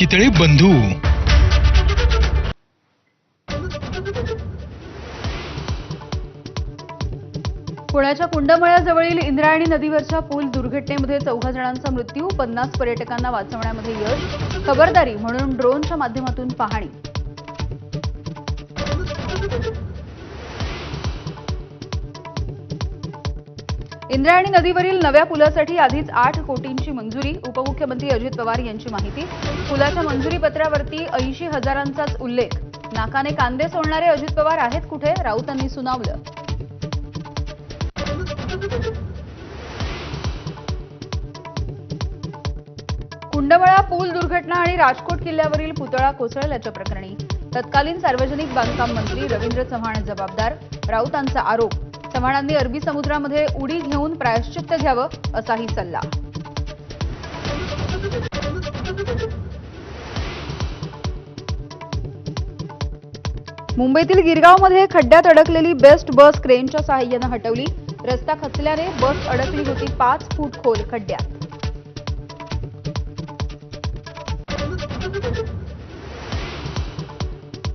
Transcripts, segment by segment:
चितळे बंधू. पुण्याच्या कुंडमळ्याजवळील इंद्रायणी नदीवरच्या पूल दुर्घटनेमध्ये चौघा जणांचा मृत्यू पन्नास पर्यटकांना वाचवण्यामध्ये यश खबरदारी म्हणून ड्रोनच्या माध्यमातून पाहणी. इंद्रायणी नदीवरील नव्या पुलासाठी आधीच आठ कोटींची मंजुरी. उपमुख्यमंत्री अजित पवार यांची माहिती. पुलाच्या मंजुरी पत्रावरती ऐंशी हजारांचाच उल्लेख. नाकाने कांदे सोडणारे अजित पवार आहेत कुठे? राऊतांनी सुनावलं. कुंडमळा पूल दुर्घटना आणि राजकोट किल्ल्यावरील पुतळा कोसळल्याच्या प्रकरणी तत्कालीन सार्वजनिक बांधकाम मंत्री रवींद्र चव्हाण जबाबदार. राऊतांचा आरोप. चव्हाणांनी अरबी समुद्रामध्ये उडी घेऊन प्रायश्चित्त घ्यावं असाही सल्ला. मुंबईतील गिरगावमध्ये खड्ड्यात अडकलेली बेस्ट बस क्रेनच्या सहाय्यानं हटवली. रस्ता खचल्याने बस अडकली होती पाच फूट खोल खड्ड्यात.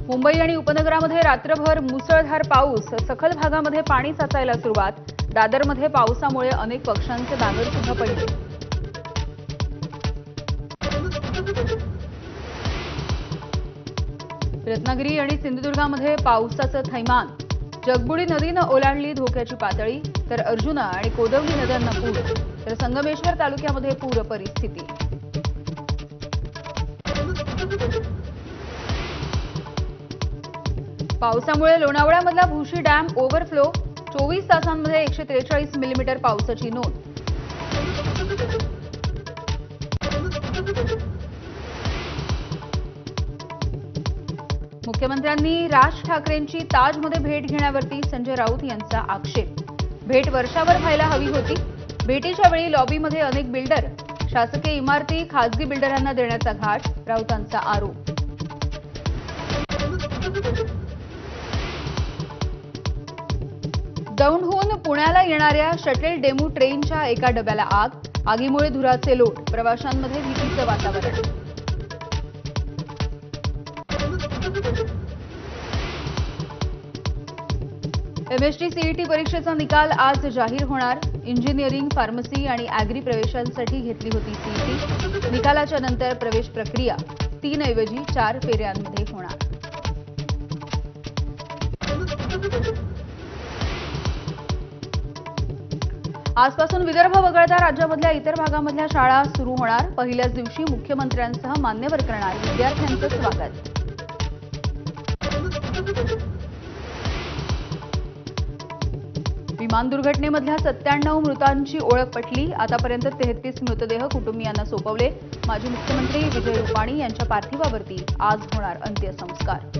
मुंबई आणि उपनगरामध्ये रात्रभर मुसळधार पाऊस सखल भागामध्ये पाणी साचायला सुरुवात. दादरमध्ये पावसामुळे अनेक पक्ष्यांचे दागर सुद्धा पडले. रत्नागिरी आणि सिंधुदुर्गामध्ये पावसाचं थैमान. जगबुडी नदीनं ओलांडली धोक्याची पातळी तर अर्जुना आणि कोदवली नद्यांना पूर. तर संगमेश्वर तालुक्यामध्ये पूर परिस्थिती पावसामुळे लोणावळ्यामधला भुशी डॅम ओव्हरफ्लो चोवीस तासांमध्ये एकशे त्रेचाळीस मिलीमीटर पावसाची नोंद. मुख्यमंत्र्यांनी राज ठाकरेंची ताजमध्ये भेट घेण्यावरती संजय राऊत यांचा आक्षेप. भेट वर्षावर व्हायला हवी होती. भेटीच्या वेळी लॉबीमध्ये अनेक बिल्डर शासकीय इमारती खासगी बिल्डरांना देण्याचा घाट राऊतांचा आरोप. दौंडहून पुण्याला येणाऱ्या शटल डेमू ट्रेनच्या एका डब्याला आग आगीमुळे धुराचे लोट प्रवाशांमध्ये भीतीचं वातावरण. एमएसटी सीईटी परीक्षेचा निकाल आज जाहीर होणार. इंजिनिअरिंग फार्मसी आणि अॅग्री प्रवेशांसाठी घेतली होती सीईटी. निकालाच्या नंतर प्रवेश प्रक्रिया. तीन ऐवजी चार फेऱ्यांमध्ये होणार. आजपासून विदर्भ वगळता राज्यामधल्या इतर भागामधल्या शाळा सुरू होणार. पहिल्याच दिवशी मुख्यमंत्र्यांसह मान्यवर करणार विद्यार्थ्यांचं स्वागत. विमान दुर्घटनेमधल्या सत्त्याण्णव मृतांची ओळख पटली. आतापर्यंत तेहतीस मृतदेह कुटुंबियांना सोपवले. माजी मुख्यमंत्री विजय रुपाणी यांच्या पार्थिवावरती आज होणार अंत्यसंस्कार.